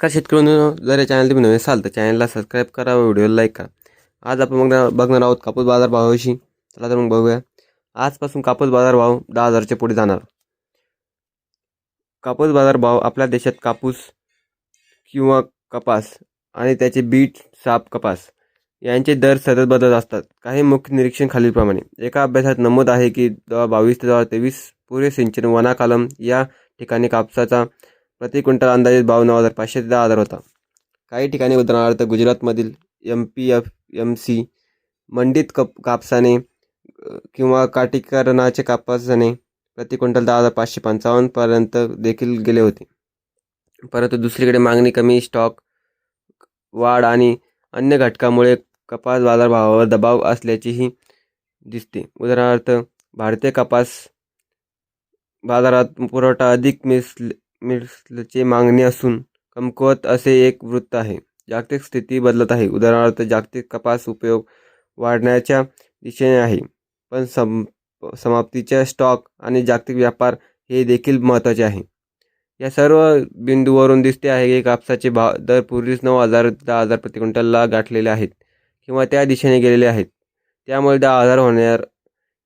नमस्कार शेतकऱ्यांनो जर या चॅनल तुम्ही नवीन असाल तर चॅनलला सबस्क्राईब करा व व्हिडिओला लाईक करा. आज आपण बघणार बघणार आहोत कापूस बाजार भावाविषयी चला तर मग बघूया. आजपासून कापूस बाजार भाव दहा हजारच्या पुढे जाणार. कापूस बाजार भाव आपल्या देशात कापूस किंवा कपास आणि त्याचे बीट साप कपास यांचे दर सतत बदलत असतात. काही मुख्य निरीक्षण खालीलप्रमाणे. एका अभ्यासात नमूद आहे की दहा बावीस ते दहा तेवीस पूर्व सिंचन वनाकालम या ठिकाणी कापसाचा प्रति क्विंटल अंदाजे भाव नऊ हजार पाचशे ते दहा हजार होता. काही ठिकाणी उदाहरणार्थ गुजरातमधील M P F M C मंडित कप कापसाने किंवा काटीकरणाचे कापसाने प्रति क्विंटल दहा हजार पाचशे पंचावन्नपर्यंत देखील गेले होते. परंतु दुसरीकडे मागणी कमी स्टॉक वाढ आणि अन्य घटकामुळे कपास बाजारभावावर दबाव असल्याचेही दिसते. उदाहरणार्थ भारतीय कपास बाजारात पुरवठा अधिक मिसले मिल्सचे मागणी असून कमकुवत असे एक वृत्त आहे. जागतिक स्थिती बदलत आहे. उदाहरणार्थ जागतिक कपास उपयोग वाढण्याच्या दिशेने आहे पण सम समाप्तीच्या स्टॉक आणि जागतिक व्यापार हे देखील महत्त्वाचे आहे. या सर्व बिंदूवरून दिसते आहे की कापसाचे भाव दर पूर्वीच नऊ हजार दहा हजार प्रतिक्विंटलला गाठलेले आहेत किंवा त्या दिशेने गेलेले आहेत. त्यामुळे दहा हजार होणार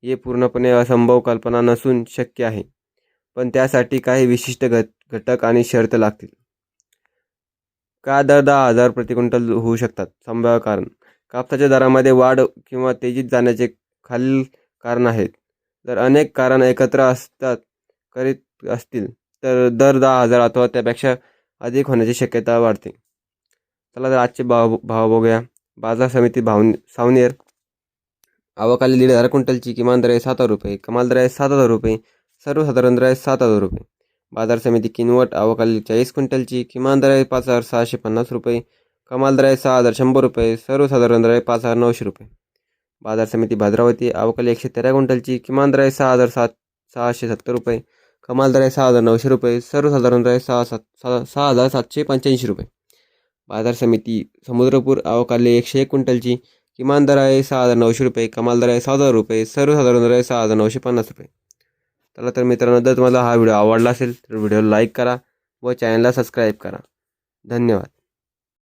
हे पूर्णपणे असंभव कल्पना नसून शक्य आहे. पण त्यासाठी काही विशिष्ट घट घटक आणि शर्त लागतील. का दर दहा हजार प्रतिक्विंटल होऊ शकतात? संभाव्य कारण. कापसाच्या दरामध्ये वाढ किंवा तेजीत जाण्याचे खालील कारण आहेत. जर अनेक कारण एकत्र असतात करीत असतील तर दर दहा हजार अथवा त्यापेक्षा अधिक होण्याची शक्यता वाढते. चला तर आजचे भाव भाव बघूया. बाजार समिती भाव सावनेर. आवकाली दीड हजार क्विंटलची किमान दर आहे सात हजार रुपये. कमाल दर आहे सात हजार रुपये. सर्वसाधारण दर आहे सात हजार रुपये. बाजार समिती किनवट आवकाली चाळीस क्विंटलची किमान दर आहे पाच हजार सहाशे पन्नास रुपये कमाल दर आहे सहा हजार शंभर रुपये सर्वसाधारण दर आहे पाच हजार नऊशे रुपये. बाजार समिती भाद्रावती आवकाली एकशे तेरा क्विंटलची किमान दर आहे सहा हजार सात सहाशे सत्तर रुपये कमाल दर आहे सहा हजार नऊशे रुपये सर्वसाधारण दर आहे सहा सात सहा सहा हजार सातशे पंच्याऐंशी रुपये. बाजार समिती समुद्रपूर आवकाली एकशे एक क्विंटलची किमान दर आहे सहा हजार नऊशे रुपये कमाल दर आहे सहा हजार रुपये सर्वसाधारण दर आहे सहा हजार नऊशे पन्नास रुपये. चला तर मित्रांनो जर तुम्हाला हा व्हिडिओ आवडला असेल तर व्हिडिओ लाईक करा व चॅनलला सबस्क्राईब करा. धन्यवाद.